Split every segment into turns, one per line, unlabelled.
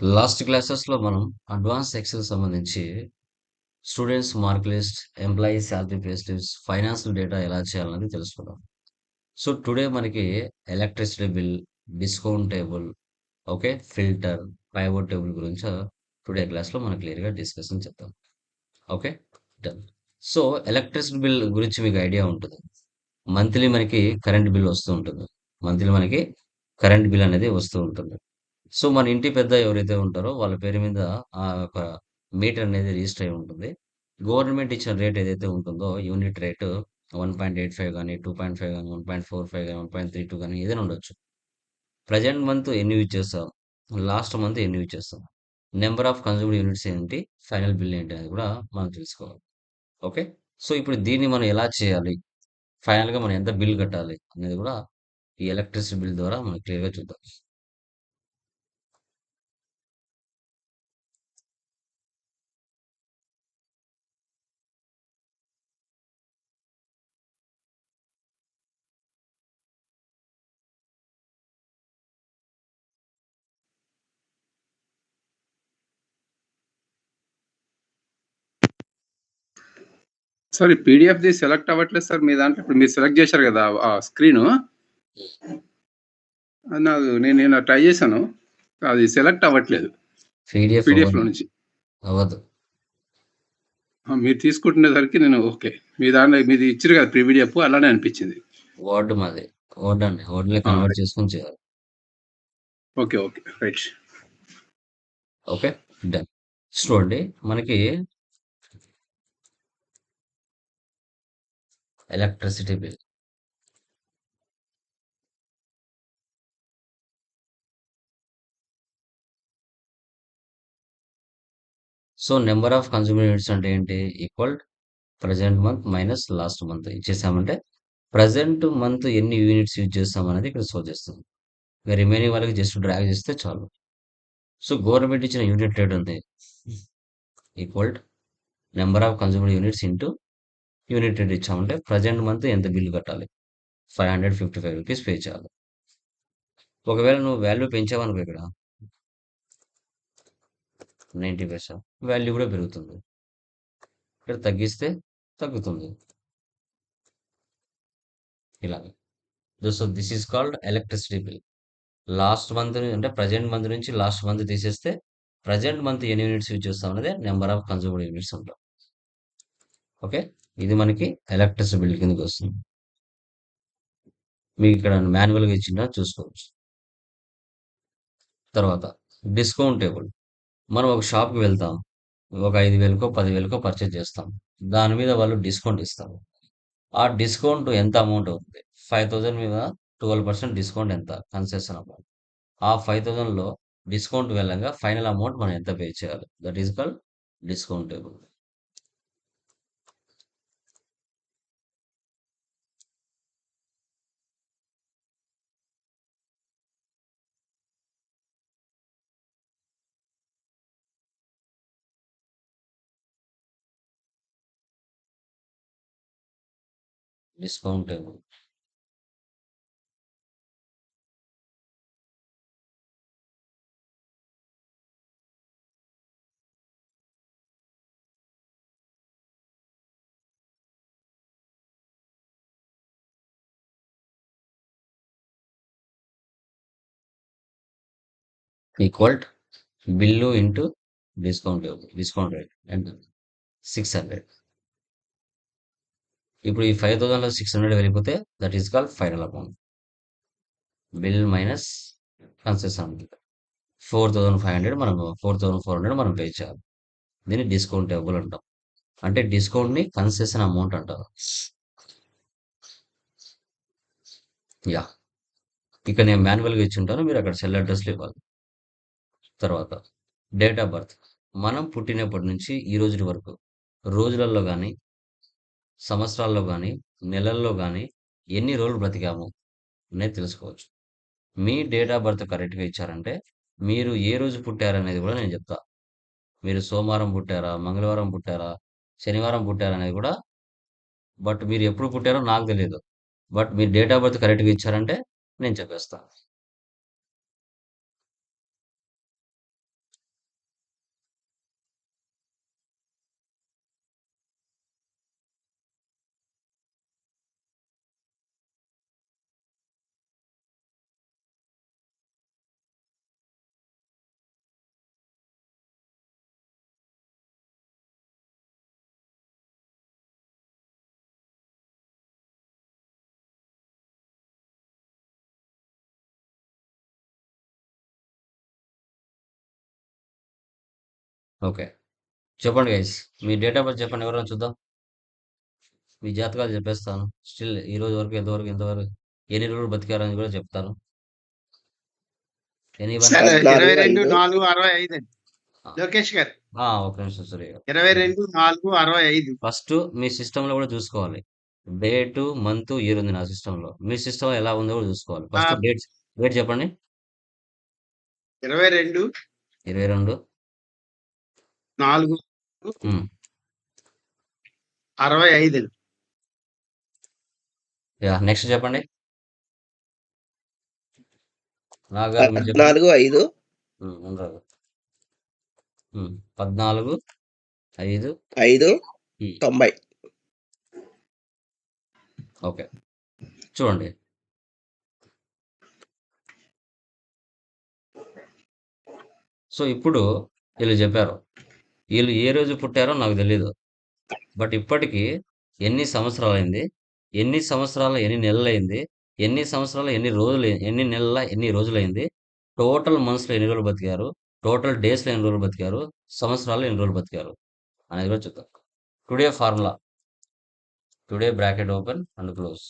Last క్లాసెస్‌లో మనం advance XL సంబంధించి students mark list, employee salary pay slips, financial data ఎలా చేయాలన్నది తెలుసుకున్నాం. సో టుడే మనకి electricity bill, discount table, okay, filter, pivot table గురించి టుడే క్లాస్‌లో మనం క్లియర్‌గా డిస్కషన్ చేద్దాం. Okay. Done. So electricity bill గురించి మీకు ఐడియా ఉంటుంది. మంత్లీ మనకి కరెంట్ బిల్ వస్తూ ఉంటుంది. మంత్లీ మనకి కరెంట్ బిల్ అనేది వస్తూ ఉంటుంది. సో మన ఇంటి పెద్ద ఎవరైతే ఉంటారో వాళ్ళ పేరు మీద ఆ యొక్క మీటర్ అనేది రిజిస్టర్ అయి ఉంటుంది. గవర్నమెంట్ ఇచ్చిన రేట్ ఏదైతే ఉంటుందో యూనిట్ రేటు 1.85 గాని, 2.5 గాని, 1.45 గాని, 1.32 గాని ఏదైనా ఉండొచ్చు. ప్రజెంట్ మంత్ ఎన్ని యూజ్ చేస్తాం? లాస్ట్ మంత్ ఎన్ని యూజ్ చేస్తాం? నెంబర్ ఆఫ్ కన్జ్యూమ్డ్ యూనిట్స్ ఏంటి? ఫైనల్ బిల్ ఏంటి అనేది కూడా మనం తెలుసుకోవాలి. ఓకే. సో ఇప్పుడు దీన్ని మనం ఎలా చేయాలి? ఫైనల్‌గా మనం ఎంత బిల్ కట్టాలి? అనేది కూడా ఈ ఎలక్ట్రిసిటీ బిల్ ద్వారా మనం క్లియర్‌గా చూద్దాం.
సార్ ఈ పీడిఎఫ్‌ది సెలెక్ట్ అవ్వట్లేదు సార్ మీ దాంట్లో. ఇప్పుడు మీరు సెలెక్ట్ చేశారు కదా! ఆ స్క్రీను. నాది నేను నిన్న ట్రై చేశాను. అది సెలెక్ట్ అవ్వట్లేదు.
పీడిఎఫ్ అవ్వదు.
నుంచి.
అవ్వదు.
మీరు తీసుకుంటునేసరికి నేను ఓకే. మీ దాంట్లో మీది ఇచ్చిర్రు కదా! పీడిఎఫ్ అలానే అనిపించింది.
వర్డ్ మాది. వర్డ్ అండి. వర్డ్‌లో
ఆ!
కన్వర్ట్ చేసుకొని చేయాలి.
Okay. Okay. Right.
Okay. Done. చూడండి మనకి electricity bill. So number of consumer units అంటే ఏంటి? Equal present month minus last month ఇచ్చేసామంటే present month ఎన్ని యూనిట్స్ యూజ్ చేస్తాం అనేది ఇక్కడ షో చేస్తుంది. ఇక రిమైనింగ్ వాళ్ళకి జస్ట్ డ్రాగ్ చేస్తే చాలు. సో గవర్నమెంట్ ఇచ్చిన యూనిట్ రేట్ ఉంది. Equal number of consumer units into unit rate ఇచ్చామంటే ప్రెజెంట్ మంత్ ఎంత బిల్లు కట్టాలి? 555 రూపీస్ పే చేయాలి. ఒకవేళ నువ్వు వాల్యూ పెంచావనుకో ఇక్కడ 90 పైసా వాల్యూ కూడా పెరుగుతుంది. ఇక్కడ తగ్గిస్తే తగ్గుతుంది. ఇలాగ. So this is called electricity bill. Last month అంటే ప్రజెంట్ మంత్ నుంచి లాస్ట్ మంత్ తీసేస్తే ప్రెజెంట్ మంత్ ఎన్ని యూనిట్స్ యూజ్ చేస్తాం అనేది నెంబర్ ఆఫ్ కన్జ్యూమర్ యూనిట్స్ ఉంటాం ఓకే. ఇది మనకి ఎలక్ట్రిసిటీ బిల్ కిందకి వస్తుంది. మీకు ఇక్కడ మాన్యువల్‌గా ఇచ్చిన చూసుకోవచ్చు. తర్వాత డిస్కౌంట్ టేబుల్. మనం ఒక షాప్‌కి వెళ్తాం. ఒక ఐదు వేలకో పదివేలకో పర్చేజ్ చేస్తాం. దాని మీద వాళ్ళు డిస్కౌంట్ ఇస్తారు. ఆ డిస్కౌంట్ ఎంత అమౌంట్ అవుతుంది? 5000 మీద 12% డిస్కౌంట్ ఎంత? Concession amount. ఆ 5000లో డిస్కౌంట్ వెళ్ళంగా ఫైనల్ అమౌంట్ మనం ఎంత పే చేయాలి? That is called discount table. discountable equal below into discountable discount rate and 600 ఇప్పుడు ఈ 5000లో 600 వెళ్ళిపోతే that is call final amount. Bill minus concession amount. 4500 మనం 4400 మనం పే చేయాలి. దీన్ని డిస్కౌంట్ టేబుల్ అంటాం. అంటే డిస్కౌంట్‌ని కన్సెషన్ అమౌంట్ అంటారు. యా ఇక్కడ నేను మాన్యువల్‌గా ఇచ్చుంటాను. మీరు అక్కడ సెల్ అడ్రస్లు ఇవ్వాలి. తర్వాత డేట్ ఆఫ్ బర్త్. మనం పుట్టినప్పటి నుంచి ఈ రోజు వరకు రోజులలో కానీ సంవత్సరాల్లో కానీ నెలల్లో కానీ ఎన్ని రోజులు బ్రతికాము అనేది తెలుసుకోవచ్చు. మీ డేట్ ఆఫ్ బర్త్ కరెక్ట్‌గా ఇచ్చారంటే మీరు ఏ రోజు పుట్టారనేది కూడా నేను చెప్తా. మీరు సోమవారం పుట్టారా? మంగళవారం పుట్టారా? శనివారం పుట్టారా? అనేది కూడా బట్ మీరు ఎప్పుడు పుట్టారో నాకు తెలియదు బట్ మీరు డేట్ ఆఫ్ బర్త్ కరెక్ట్‌గా ఇచ్చారంటే నేను చెప్పేస్తాను ఓకే. చెప్పండి గైస్. మీ డేట్ ఆఫ్ బర్త్ చెప్పండి ఎవరైనా చూద్దాం. మీ జాతకాలు చెప్పేస్తాను. స్టిల్ ఈ రోజు వరకు ఎంతవరకు ఎంతవరకు ఎన్ని రోజులు బతికారని కూడా చెప్తాను. ఎనీవన్?
సార్
పద్నాలుగు,
22
ఐదు.
4 65 అండి.
ఆ!
లోకేష్ గారు
ఆ! ఒక నిమిషం సూర్య గారు.
22 4 65
ఫస్ట్ మీ సిస్టమ్‌లో కూడా చూసుకోవాలి. డేటు, మంత్, ఇయర్ ఉంది నా సిస్టమ్‌లో. మీ సిస్టమ్ ఎలా ఉందో కూడా చూసుకోవాలి. ఫస్ట్
ఆ!
డేట్స్ డేట్ చెప్పండి.
22
22
4
హ్మ్.
65 అండి.
యాహ్! నెక్స్ట్ చెప్పండి. నాగ్ గారు మీరు చెప్పండి.
పద్నాలుగు ఐదు
హ్మ్. ఉండరాదు. హ్మ్. 14 5
ఐదు
హ్మ్.
తొంభై
ఓకే. చూడండి. సో, ఇప్పుడు ఈళ్ళు చెప్పారు. వీళ్ళు ఏ రోజు పుట్టారో నాకు తెలీదు. బట్ ఇప్పటికీ ఎన్ని సంవత్సరాలైంది? ఎన్ని సంవత్సరాలు ఎన్ని నెలలైంది? ఎన్ని సంవత్సరాలు ఎన్ని రోజులు ఎన్ని నెలల ఎన్ని రోజులైంది? టోటల్ మంత్స్‌లో ఎన్ని రోజులు బతికారు? టోటల్ డేస్‌లో ఎన్ని రోజులు బతికారు? సంవత్సరాల్లో ఎన్ని రోజులు బతికారు? అనేది కూడా చూద్దాం. Today formula. Today bracket open and close.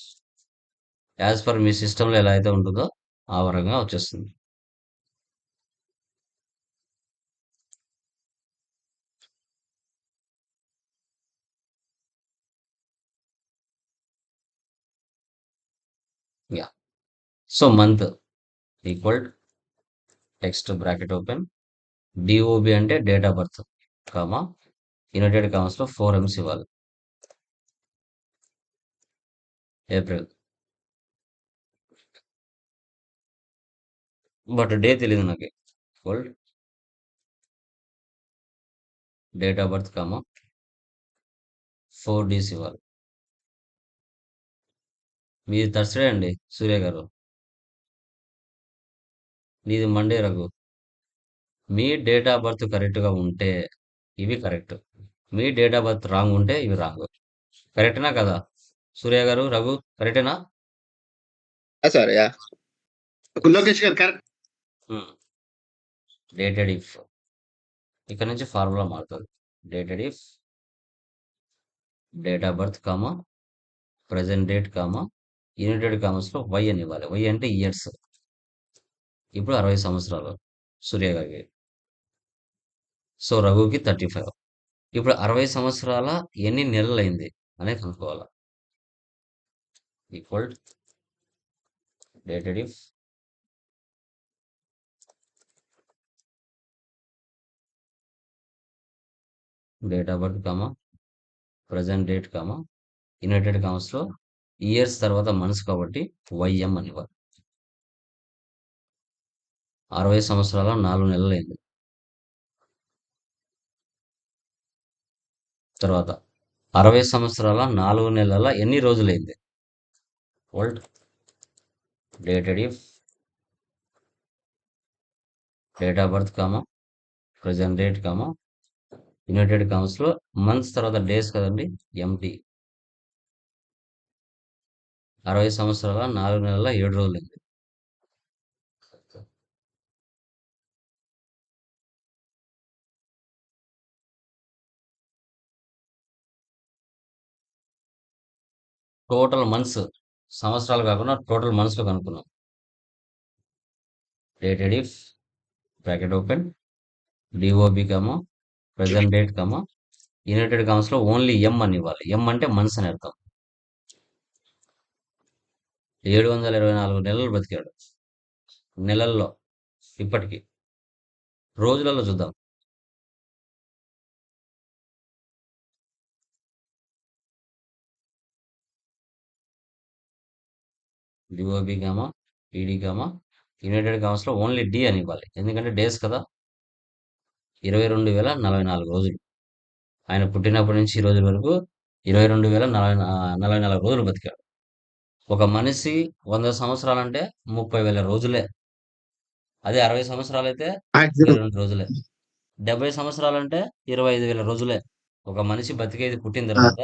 As per మీ సిస్టంలో ఎలా అయితే ఉంటుందో ఆ వరంగా వచ్చేస్తుంది. Yeah! So, month equal text bracket open. DOB అంటే date of birth, comma inverted కామర్స్‌లో 4 ఎమ్స్ ఇవ్వాలి. ఏప్రిల్. బట్ డే తెలీదు నాకు equal date of birth, comma 4 Ds ఇవ్వాలి. మీది థర్స్‌డే అండి సూర్య గారు. నీది మండే రఘు. మీ డేట్ ఆఫ్ బర్త్ కరెక్ట్‌గా ఉంటే ఇవి కరెక్ట్. మీ డేట్ ఆఫ్ బర్త్ రాంగ్ ఉంటే ఇవి రాంగ్. కరెక్టేనా కదా? సూర్య గారు, రఘు కరెక్టేనా?
Sir yeah
Lokesh garu correct.
Hmm. Dated if. ఇక్కడ నుంచి formula మారుతది. Dated if date of birth, comma present date, comma united కామర్స్‌లో వై అని ఇవ్వాలి. వై అంటే ఇయర్స్. ఇప్పుడు 60 సంవత్సరాలు సూర్య గారికి. సో, రఘుకి 35. ఇప్పుడు 60 సంవత్సరాల ఎన్ని నెలలైంది అనేది కనుక్కోవాలి equal dated if date of birth, comma present date, comma united కామర్స్‌లో ఇయర్స్ తర్వాత మంత్స్ కాబట్టి వైఎం అని ఇవ్వాలి. 60 సంవత్సరాల నాలుగు నెలలైంది. తర్వాత 60 సంవత్సరాల నాలుగు నెలల ఎన్ని రోజులైంది? Old dated date of birth, comma present date, comma united కామర్స్‌లో మంత్స్ తర్వాత డేస్ కదండి ఎంటీ. 60 సంవత్సరాల నాలుగు నెలల 7 రోజులైంది. టోటల్ మంత్స్ సంవత్సరాలు కాకుండా టోటల్ మంత్స్‌లో కనుక్కున్నాం. Dated if bracket open DOB, comma present date, comma united కమ్స్లో only M అని ఇవ్వాలి. ఎం అంటే మంత్స్ అని అర్థం. 724 నెలలు బతికాడు. నెలల్లో ఇప్పటికి. రోజులలో చూద్దాం. DOB, comma ED, comma united కామర్స్‌లో ఓన్లీ డి అని ఇవ్వాలి. ఎందుకంటే డేస్ కదా! 22,044 రోజులు. ఆయన పుట్టినప్పటి నుంచి ఈ రోజు వరకు 22,044 రోజులు బతికాడు. ఒక మనిషి 100 సంవత్సరాలంటే 30,000 రోజులే. అదే 60 సంవత్సరాలైతే
మాక్సిమం
22 రోజులే. 70 సంవత్సరాలంటే 25,000 రోజులే. ఒక మనిషి బతికేది పుట్టిన తర్వాత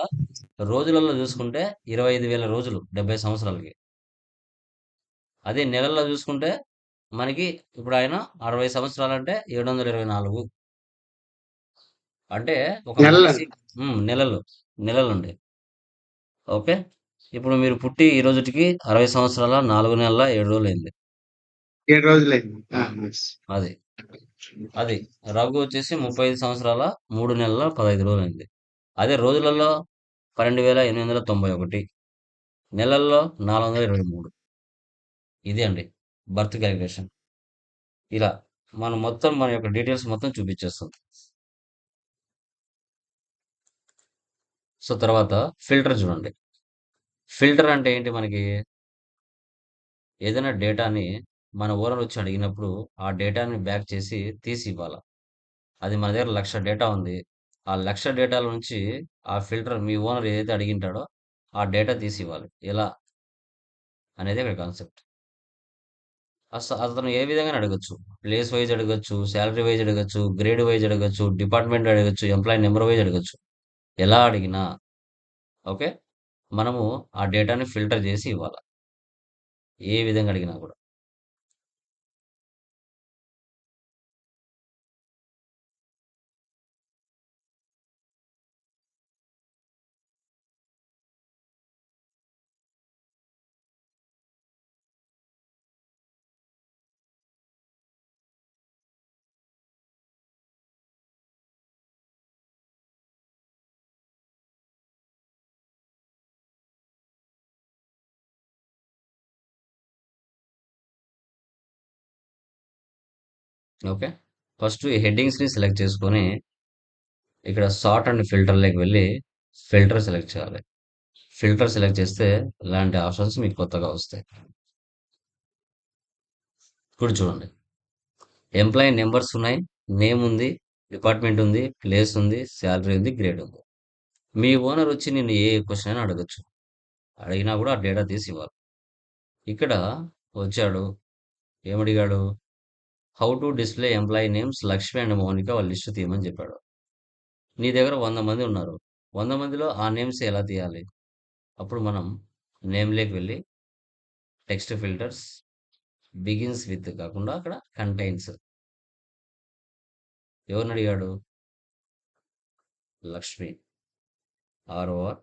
రోజులలో చూసుకుంటే 25,000 రోజులు 70 సంవత్సరాలకి. అదే నెలల్లో చూసుకుంటే మనకి ఇప్పుడు ఆయన 60 సంవత్సరాలంటే 724. అంటే ఒక
నెలలు.
నెలలు. నెలలుండి. ఓకే. ఇప్పుడు మీరు పుట్టి ఈ రోజుటికి 60 సంవత్సరాల 4 నెలల 7 రోజులయింది.
7 రోజులైంది. ఆ! ఎస్.
అది. అది. రఘు వచ్చేసి 35 సంవత్సరాల 3 నెలల 15 రోజులైంది. అదే రోజులలో 12,891 నెలల్లో 423 ఇది అండి. Birth calculation. ఇలా మనం మొత్తం మన యొక్క డీటెయిల్స్ మొత్తం చూపించేస్తుంది. సో, తర్వాత ఫిల్టర్ చూడండి. ఫిల్టర్ అంటే ఏంటి మనకి? ఏదైనా డేటాని మన ఓనర్ వచ్చి అడిగినప్పుడు, ఆ డేటాని బ్యాక్ చేసి తీసి ఇవ్వాల. అది మన దగ్గర 1,00,000 డేటా ఉంది. ఆ 1,00,000 డేటాల నుంచి ఆ ఫిల్టర్ మీ ఓనర్ ఏదైతే అడిగింటాడో, ఆ డేటా తీసి ఇవ్వాలి. ఎలా? అనేది ఇక్కడ కాన్సెప్ట్. అస అతను ఏ విధంగానైనా అడగొచ్చు. ప్లేస్ వైస్ అడగొచ్చు, సాలరీ వైస్ అడగొచ్చు, గ్రేడ్ వైస్ అడగొచ్చు, డిపార్ట్మెంట్ అడగొచ్చు, ఎంప్లాయీ నంబర్ వైస్ అడగొచ్చు. ఎలా అడిగినా ఓకే. మనము ఆ డేటాని ఫిల్టర్ చేసి ఇవ్వాలి ఏ విధంగా అడిగినా కూడా. ఓకే. ఫస్ట్ ఈ హెడ్డింగ్స్‌ని సెలెక్ట్ చేసుకొని, ఇక్కడ సార్ట్ అండ్ ఫిల్టర్‌లోకి వెళ్ళి ఫిల్టర్ సెలెక్ట్ చేయాలి. ఫిల్టర్ సెలెక్ట్ చేస్తే ఇలాంటి ఆప్షన్స్ మీకు కొత్తగా వస్తాయి. ఇప్పుడు చూడండి. ఎంప్లాయీ నెంబర్స్ ఉన్నాయి. నేమ్ ఉంది, డిపార్ట్మెంట్ ఉంది, ప్లేస్ ఉంది, శాలరీ ఉంది, గ్రేడ్ ఉంది. మీ ఓనర్ వచ్చి నేను ఏ క్వశ్చన్ అయినా అడగొచ్చు. అడిగినా కూడా ఆ డేటా తీసి ఇవ్వాలి. ఇక్కడ వచ్చాడు. ఏమడిగాడు? How to display employee names Lakshmi and Mounika వాళ్ళ లిస్ట్ తీయమని చెప్పాడు. నీ దగ్గర వంద మంది ఉన్నారు. వంద మందిలో ఆ నేమ్స్ ఎలా తీయాలి? అప్పుడు మనం నేమ్‌లోకి వెళ్ళి టెక్స్ట్ ఫిల్టర్స్ బిగిన్స్ విత్ కాకుండా అక్కడ కంటైన్స్. ఎవరిని అడిగాడు? Lakshmi. ROR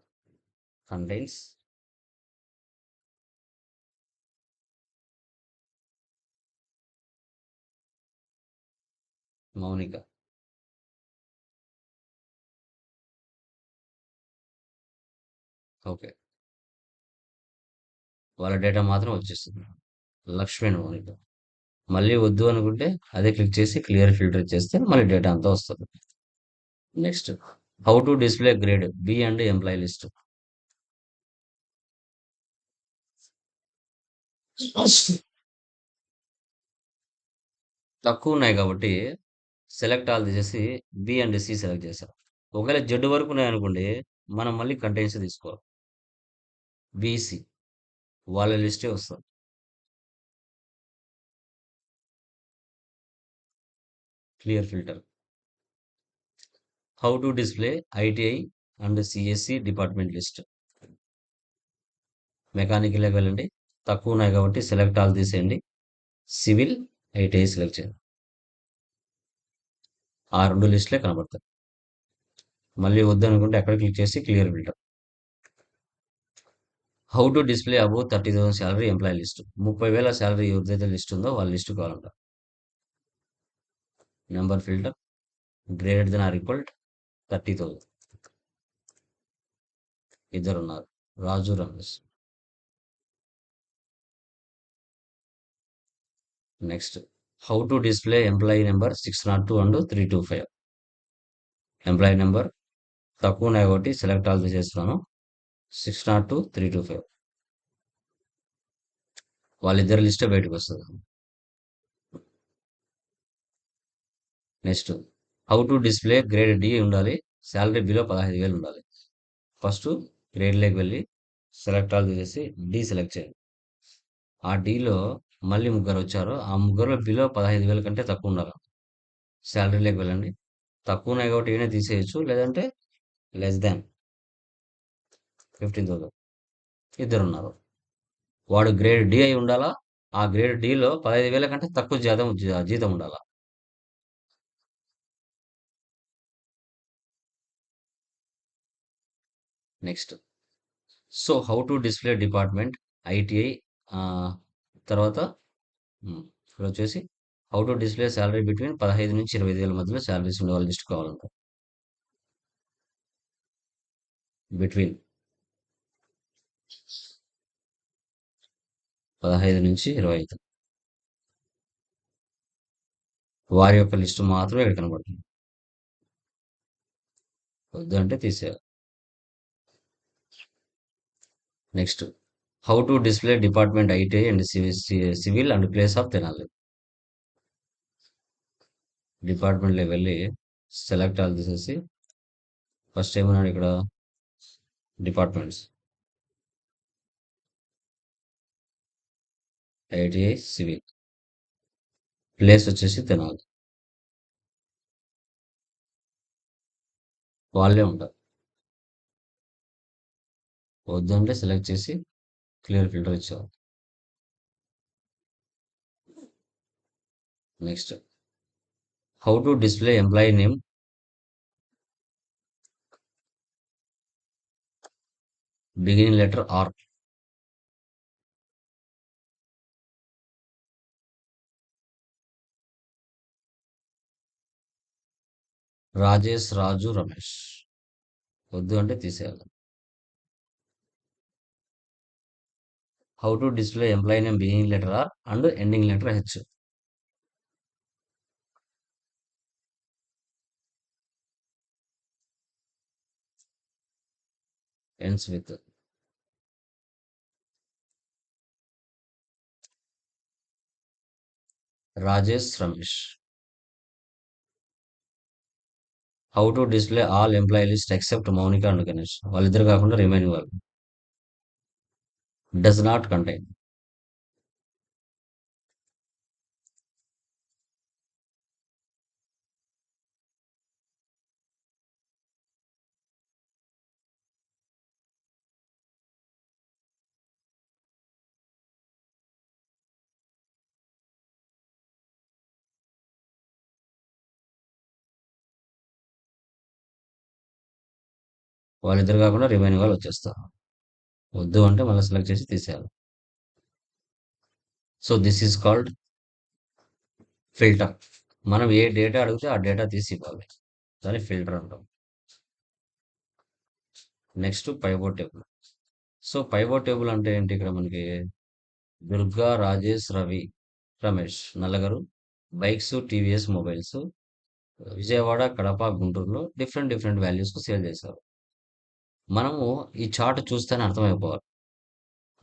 contains Mounika. Okay. వాళ్ళ డేటా మాత్రం వచ్చేస్తుంది. లక్ష్మి అండ్ మౌనిక. మళ్ళీ వద్దు అనుకుంటే అదే క్లిక్ చేసి క్లియర్ ఫిల్టర్ చేస్తే మళ్ళీ డేటా అంతా వస్తుంది next how to display grade B and employee list. తక్కువ ఉన్నాయి కాబట్టి సెలెక్ట్ ఆల్ తీసేసి బి అండ్ సి సెలెక్ట్ చేశాం ఒకవేళ జెడ్ వరకు ఉన్నాయనుకోండి, మనం మళ్ళీ కంటెన్స్ తీసుకోవాలి. బి-సి వాళ్ళ లిస్టే వస్తుంది clear filter. How to display ITI and CSC department list. Mechanical వెళ్ళండి. తక్కువ ఉన్నాయి కాబట్టి సెలెక్ట్ ఆల్ తీసేయండి. సివిల్, ఐటీఐ సెలెక్ట్ చేయండి. ఆ రెండు లిస్ట్‌లే కనబడతాయి. మళ్ళీ వద్దనుకుంటే అక్కడ క్లిక్ చేసి clear filter. How to display above thirty thousand salary employee list. 30,000 salary ఎవరిదైతే list ఉందో వాళ్ళ లిస్ట్ కావాలంట. Number filter greater than or equal 30,000. ఇద్దరున్నారు. Raju, Ramesh. Next how to display employee number 602 and 325. Employee number తక్కువ ఉన్నాయి కాబట్టి select all తీసేస్తున్నాను. 602, 325. వాళ్ళిద్దరి లిస్టే వస్తుంది next how to display grade D ఉండాలి. శాలరీ బిలో 15,000 ఉండాలి. ఫస్ట్ గ్రేడ్‌లోకి వెళ్ళి సెలెక్ట్ ఆల్ చేసి డి సెలెక్ట్ చేయండి. ఆ డీలో మళ్ళీ ముగ్గురు వచ్చారు ఆ ముగ్గురులో బిలో పదహైదు వేల కంటే తక్కువ ఉండాలి శాలరీలోకి వెళ్ళండి. తక్కువ ఉన్నాయి కాబట్టి ఏమైనా తీసేయొచ్చు. లేదంటే లెస్ థాన్ 15,000 ఇద్దరున్నారు. వాడు గ్రేడ్ డి అయి ఉండాలా. ఆ గ్రేడ్ డిలో 15,000 కంటే తక్కువ జీతం జీతం ఉండాలా next so how to display department ITI తర్వాత ఇక్కడ వచ్చేసి how to display salary between పదహైదు నుంచి ఇరవై ఐదు వేల మధ్యలో శాలరీస్ ఉండే వాళ్ళ లిస్ట్ కావాలంట. బిట్వీన్ పదహైదు నుంచి ఇరవై ఐదు. వారి యొక్క లిస్టు మాత్రమే ఇక్కడ కనబడుతుంది. వద్దంటే అంటే తీసేయాలి. Next how to display department IT and civil and place of Tenali డిపార్ట్మెంట్లో వెళ్ళి సెలెక్ట్ ఆల్ తీసేసి ఫస్ట్ ఏమన్నాడు ఇక్కడ డిపార్ట్మెంట్స్ ఐటీఐ సివిల్ ప్లేస్ వచ్చేసి తెనాలి వాళ్ళే ఉంటారు. వద్దంటే సెలెక్ట్ చేసి క్లియర్ ఫిల్టర్ ఇచ్చారు. Next. How to display employee name? Beginning letter R. Rajesh Raju Ramesh. వద్దు అంటే తీసేయాలి. How to display employee name beginning letter R and ending letter H ends with Rajesh Ramesh how to display all employee list except Mounika and Ganesh వాళ్ళిద్దరు కాకుండా remaining వాళ్ళు. Does not contain వాళ్ళిద్దరు కాకుండా remaining వాళ్ళు వచ్చేస్తారు. వద్దు అంటే మళ్ళీ సెలెక్ట్ చేసి తీసేయాలి. So this is called filter మనం ఏ డేటా అడిగితే ఆ డేటా తీసి ఇవ్వాలి. దాన్ని ఫిల్టర్ అంటాం. Next pivot table so pivot table అంటే ఏంటి ఇక్కడ మనకి? Durga Rajesh Ravi Ramesh నల్లగారు bikes TVS mobiles Vijayawada Kadapa గుంటూరులో డిఫరెంట్ డిఫరెంట్ వాల్యూస్కు సేల్ చేశారు. మనము ఈ చార్ట్ చూస్తేనే అర్థమైపోవాలి.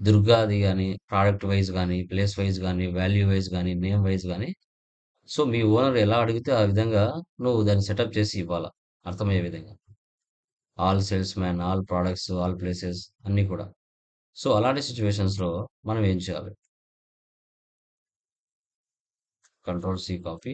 దుర్గాది కానీ ప్రోడక్ట్ వైజ్ కానీ ప్లేస్ వైజ్ కానీ వాల్యూ వైజ్ కానీ నేమ్ వైజ్ కానీ సో మీ ఓనర్ ఎలా అడిగితే ఆ విధంగా నువ్వు దాన్ని సెటప్ చేసి ఇవ్వాలా? అర్థమయ్యే విధంగా. All salesman all products all places అన్నీ కూడా. సో అలాంటి సిచ్యువేషన్స్లో మనం ఏం చేయాలి? Control C copy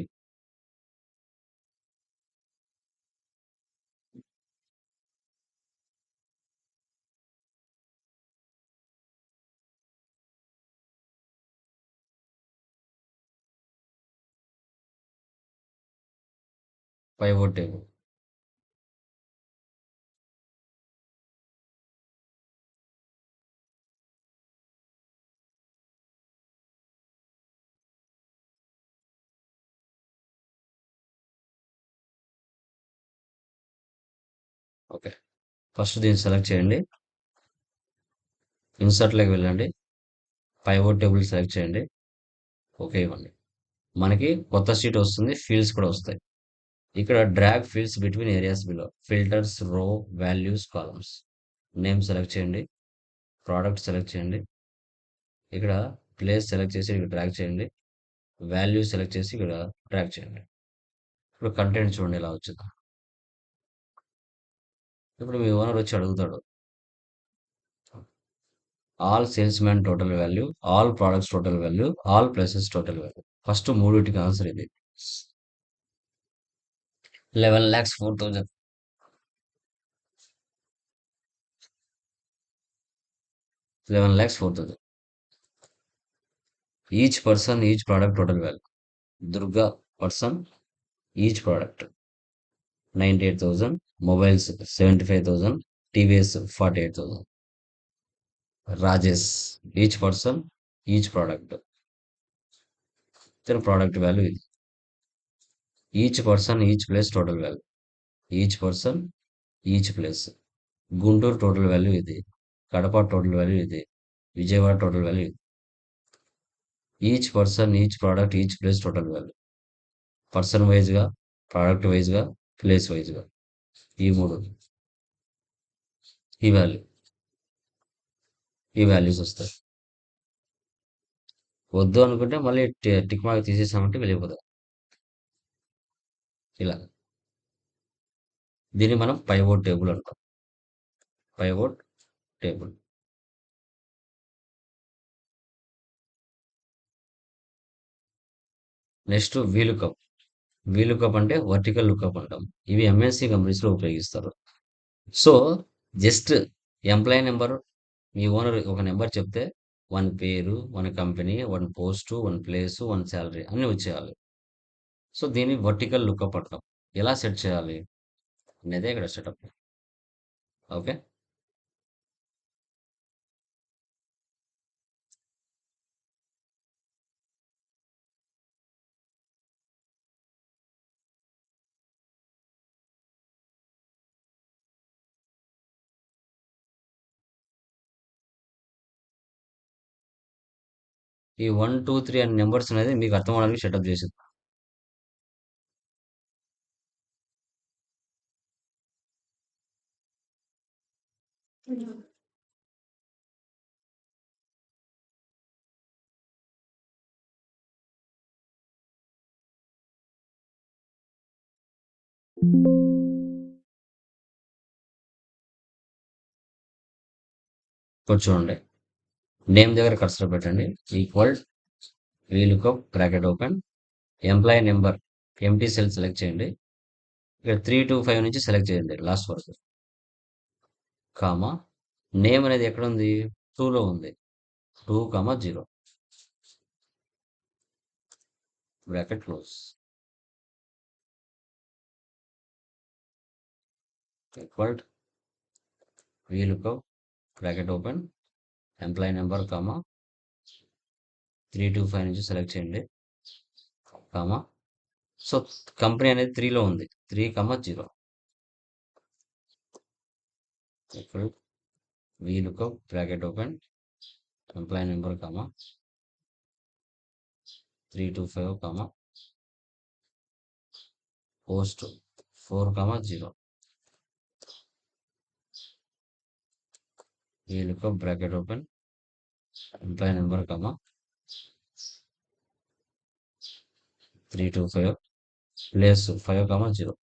pivot table okay. First దీన్ని సెలెక్ట్ చేయండి. ఇన్సర్ట్లోకి వెళ్ళండి. పైవోట్ టేబుల్ సెలెక్ట్ చేయండి. ఓకే ఇవ్వండి. మనకి కొత్త షీట్ వస్తుంది. ఫీల్డ్స్ కూడా వస్తాయి. ఇక్కడ drag fields between areas below filters row values columns name select చేయండి. ప్రోడక్ట్ సెలెక్ట్ చేయండి. ఇక్కడ ప్లేస్ సెలెక్ట్ చేసి ఇక్కడ డ్రాగ్ చేయండి. వాల్యూ సెలెక్ట్ చేసి ఇక్కడ డ్రాగ్ చేయండి. ఇప్పుడు కంటెంట్ చూడండి ఇలా వచ్చింది. ఇప్పుడు మీ ఓనర్ వచ్చి అడుగుతాడు. All salesman total value all products total value all places total value first మూడింటికి ఆన్సర్ ఇది. Eleven lakhs four thousand eleven lakhs four thousand each person each product total value Durga person each product ninety eight thousand mobiles seventy five thousand TVS forty eight thousand Rajesh each person each product then product value ఇది each person each place total value each person each place Guntur total value ఇది. Kadapa total value ఇది. Vijayawada total value ఇది. Each person each product each place total value person వైజ్గా product వైజ్గా place వైజ్గా ఈ మూడు. ఈ వాల్యూ ఈ వాల్యూస్ వస్తాయి. వద్దు అనుకుంటే మళ్ళీ టిక్ మార్క్ తీసేసామంటే వెళ్ళిపోతాం. ఇలా. దీన్ని మనం పైవోట్ టేబుల్ అంటాం. Pivot table next V lookup V lookup అంటే వర్టికల్ లుకప్ అంటాం. ఇవి ఎంఎన్సి కంపెనీస్లో ఉపయోగిస్తారు. సో జస్ట్ ఎంప్లాయీ నెంబర్ మీ ఓనర్ ఒక నెంబర్ చెప్తే వన్ పేరు one company one post one place one salary అన్నీ వచ్చేయాలి. సో దీన్ని వర్టికల్ లుకప్ అంటాం ఎలా సెట్ చేయాలి అనేది ఇక్కడ సెటప్. ఓకే. ఈ వన్ టూ త్రీ అనే నెంబర్స్ అనేది మీకు అర్థం అవడానికి సెటప్ చేసింది ఇక్కడ చూడండి. నేమ్ దగ్గర కర్సర్ పెట్టండి. Equal VLOOKUP bracket open employee number empty cell select చేయండి. ఇక్కడ త్రీ టు ఫైవ్ నుంచి సెలెక్ట్ చేయండి. లాస్ట్ వరకు. కామా నేమ్ అనేది ఎక్కడ ఉంది? టూలో ఉంది. Two comma zero bracket close equal VLOOKUP bracket open employee number comma three two five నుంచి సెలెక్ట్ చేయండి. కామా సో కంపెనీ అనేది త్రీలో ఉంది. త్రీ కమా జీరో ఇప్పుడు VLOOKUP bracket open employee number comma three two five comma post four comma zero VLOOKUP bracket open employee number comma three two five place five comma zero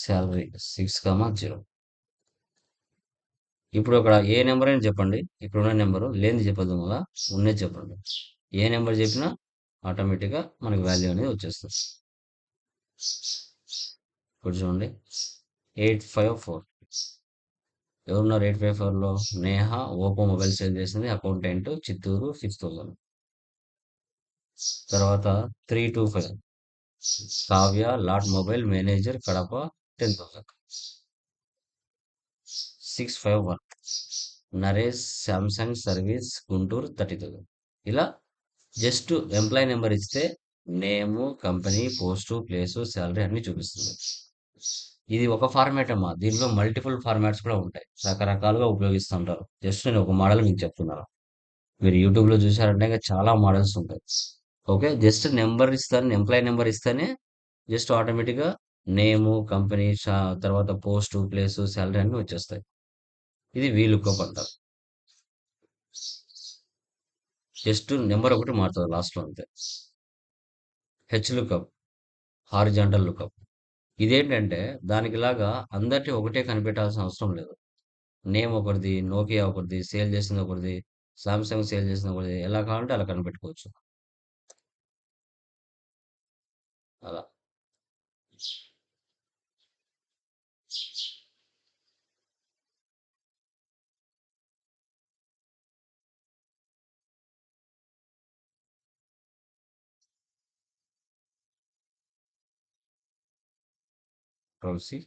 salary six comma zero ఇప్పుడు అక్కడ ఏ number అయినా చెప్పండి. ఇక్కడ ఉన్న number లేనిది చెప్పదు కదా ఉన్నది చెప్పండి. ఏ నెంబర్ చెప్పినా ఆటోమేటిక్గా మనకి వాల్యూ అనేది వచ్చేస్తుంది. ఇప్పుడు చూడండి. Eight five four. ఎవరున్నారు ఎయిట్ ఫైవ్ ఫోర్లో నేహ ఓపో మొబైల్ సేల్ చేసింది. Accountant Chittoor six thousand. తర్వాత three two five. Kavya lot mobile manager Kadapa ten thousand. Six five one. Naresh Samsung service Guntur thirty thousand ఇలా just employee number ఇస్తే name company post place salary అన్ని చూపిస్తుంది. ఇది ఒక format అమ్మా దీనిలో multiple formats కూడా ఉంటాయి. రకరకాలుగా ఉపయోగిస్తుంటారు. జస్ట్ నేను ఒక మోడల్ మీకు చెప్తున్నాను. మీరు యూట్యూబ్లో చూసారంటే ఇంకా చాలా మోడల్స్ ఉంటాయి. ఓకే? జస్ట్ నెంబర్ ఇస్తాను ఎంప్లాయీ నెంబర్ ఇస్తేనే జస్ట్ ఆటోమేటిక్గా నేము కంపెనీ తర్వాత పోస్టు ప్లేసు శాలరీ అన్నీ వచ్చేస్తాయి. ఇది వీలుకప్ అంటారు జస్ట్ నెంబర్ ఒకటి మారుతుంది లాస్ట్లో అంతే. హెచ్ లుకప్ హారిజాంటల్ లుకప్ ఇదేంటంటే దానికిలాగా అందరికీ ఒకటే కనిపెట్టాల్సిన అవసరం లేదు. నేమ్ ఒకరిది నోకియా ఒకరిది సేల్ చేసింది ఒకరిది సామ్సంగ్ సేల్ చేసింది ఒకరిది ఎలా కావాలంటే అలా కనిపెట్టుకోవచ్చు. అలా. కంట్రోల్ సి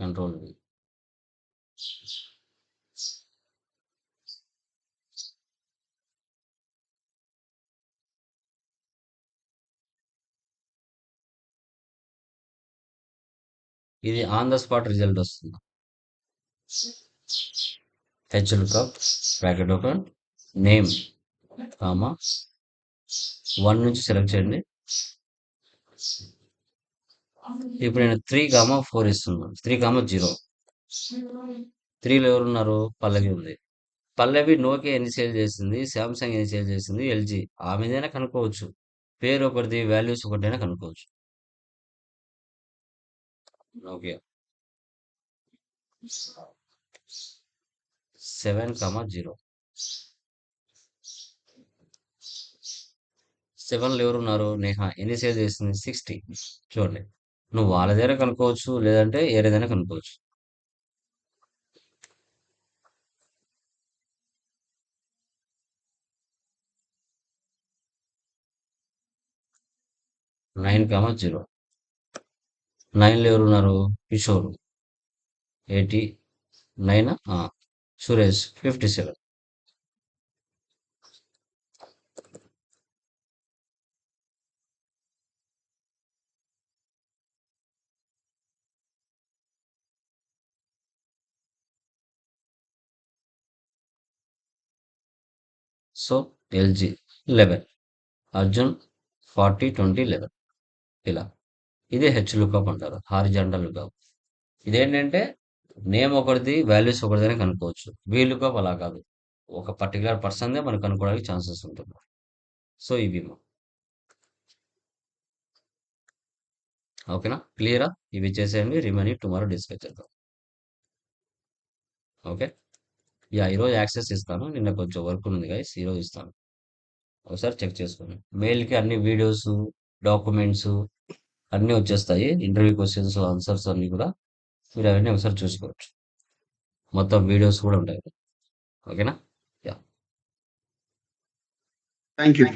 కంట్రోల్ ఇది ఆన్ ద స్పాట్ రిజల్ట్ వస్తుంది. H lookup bracket open name comma one నుంచి సెలెక్ట్ చేయండి. ఇప్పుడు నేను త్రీ గామ ఫోర్ ఇస్తున్నాను. త్రీ గామ జీరో త్రీలో ఎవరున్నారు? పల్లవి ఉంది. పల్లవి నోకే ఎన్ని సేల్ చేసింది? శాంసంగ్ ఎన్ని సేల్ చేసింది? ఎల్జీ. ఆ మీదైనా కనుక్కోవచ్చు. పేరు ఒకటిది వాల్యూస్ ఒకటైనా కనుక్కోవచ్చు. Nokia seven comma zero seven ఎవరు ఉన్నారు నేహ. ఎన్ని సేల్ చేసింది? సిక్స్టీ. చూడండి. నువ్వు వాళ్ళ దగ్గర కనుక్కోవచ్చు లేదంటే ఏదైనా కనుక్కోవచ్చు. Nine comma zero. నైన్లో ఎవరు ఉన్నారు Kishore. Eighty nine? Suresh. Fifty seven. So LG eleven Arjun forty twenty eleven ఇలా. ఇదే హెచ్ లుకప్ అంటారు హారిజాంటల్ లుకప్. ఇదేంటంటే నేమ్ ఒకటిది వాల్యూస్ ఒకటిదనే కనుక్కోవచ్చు. వీ లుకప్ అలా కాదు. ఒక పర్టికులర్ పర్సన్దే మనం కనుక్కోవడానికి ఛాన్సెస్ ఉంటుంది సో ఇవి ఓకేనా? క్లియరా? ఇవి చేసేయండి రిమైనింగ్ టుమారో డిస్కస్ చేద్దాం. ఓకే? యా ఈరోజు యాక్సెస్ ఇస్తాను. నిన్న కొంచెం వర్క్ ఉంది గైస్ ఈరోజు ఇస్తాను. ఒకసారి చెక్ చేసుకోండి. మెయిల్కి అన్ని వీడియోస్ డాక్యుమెంట్స్ అన్నీ వచ్చేస్తాయి. ఇంటర్వ్యూ క్వశ్చన్స్ ఆన్సర్స్ అన్నీ కూడా మీరు అవన్నీ ఒకసారి చూసుకోవచ్చు. మొత్తం వీడియోస్ కూడా ఉంటాయి. ఓకేనా?
Thank you.